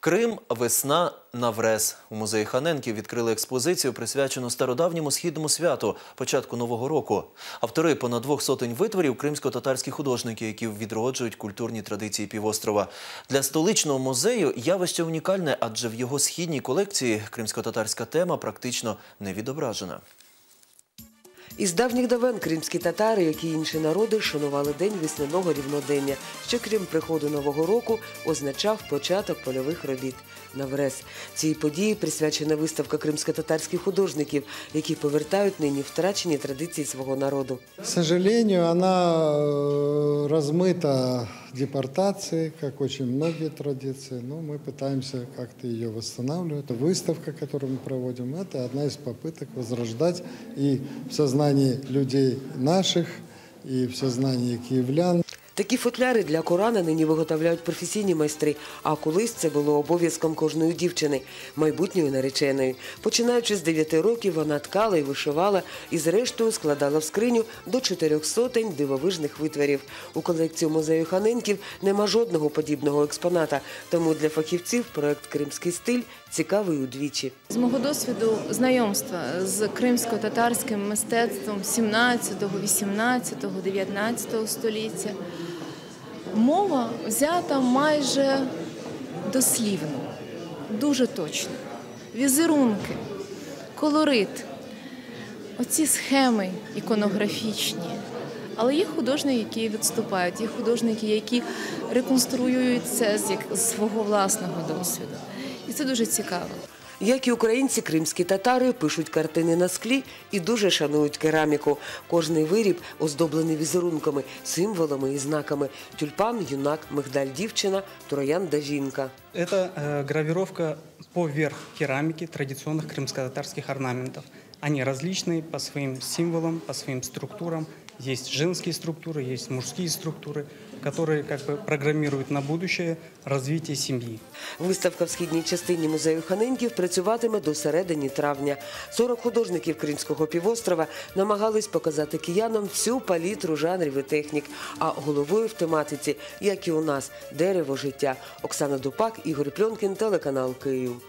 Крим, весна, наврез. У музеї Ханенків відкрили експозицію, присвячену стародавньому східному святу, початку Нового року. Автори понад двох сотень витворів – кримсько-татарські художники, які відроджують культурні традиції півострова. Для столичного музею явище унікальне, адже в його східній колекції кримсько-татарська тема практично не відображена. Із давніх давен кримські татари, як і інші народи, шанували день весняного рівнодення, що крім приходу нового року означав початок польових робіт. Наврез цій події присвячена виставка кримсько-татарських художників, які повертають нині втрачені традиції свого народу. К сожалению, вона э, размыта депортацией, как очень многие традиции, но мы пытаемся как-то ее восстанавливать. Выставка, которую мы проводим, это одна из попыток возрождать и в сознании людей наших, и в сознании киевлян Такі футляри для Корана нині виготовляють професійні майстри, а колись це було обов'язком кожної дівчини, майбутньої нареченої. Починаючи з 9 років, вона ткала і вишивала, і зрештою складала в скриню до чотирьох сотень дивовижних витворів. У колекцію музею Ханенків нема жодного подібного експоната, тому для фахівців проект Кримський стиль цікавий удвічі. З мого досвіду знайомства з кримсько-татарським мистецтвом 17, 18, 19 століття мова взята майже дослівно, дуже точно. Візерунки, колорит, оці схеми іконографічні. Але є художники, які відступають, є художники, які реконструюють це з свого власного досвіду. І це дуже цікаво. Як і українці, кримські татари пишуть картини на склі і дуже шанують кераміку. Кожний виріб оздоблений візерунками, символами і знаками: тюльпан, юнак, мигдаль, дівчина, троянда жінка. Это э, гравировка поверх керамики традиционных крымско-татарских орнаментов. Они различные по своим символам, по своим структурам. Есть женские структуры, есть мужские структуры, которые как бы программируют на будущее развитие семьи. Виставка в східній частині музею Ханенків працюватиме до середини травня. 40 художників Кримського півострова намагались показати киянам всю палітру жанрів і технік. А головою в тематиці, як і у нас, дерево життя. Оксана Дупак, Ігор Пльонкін, телеканал Київ.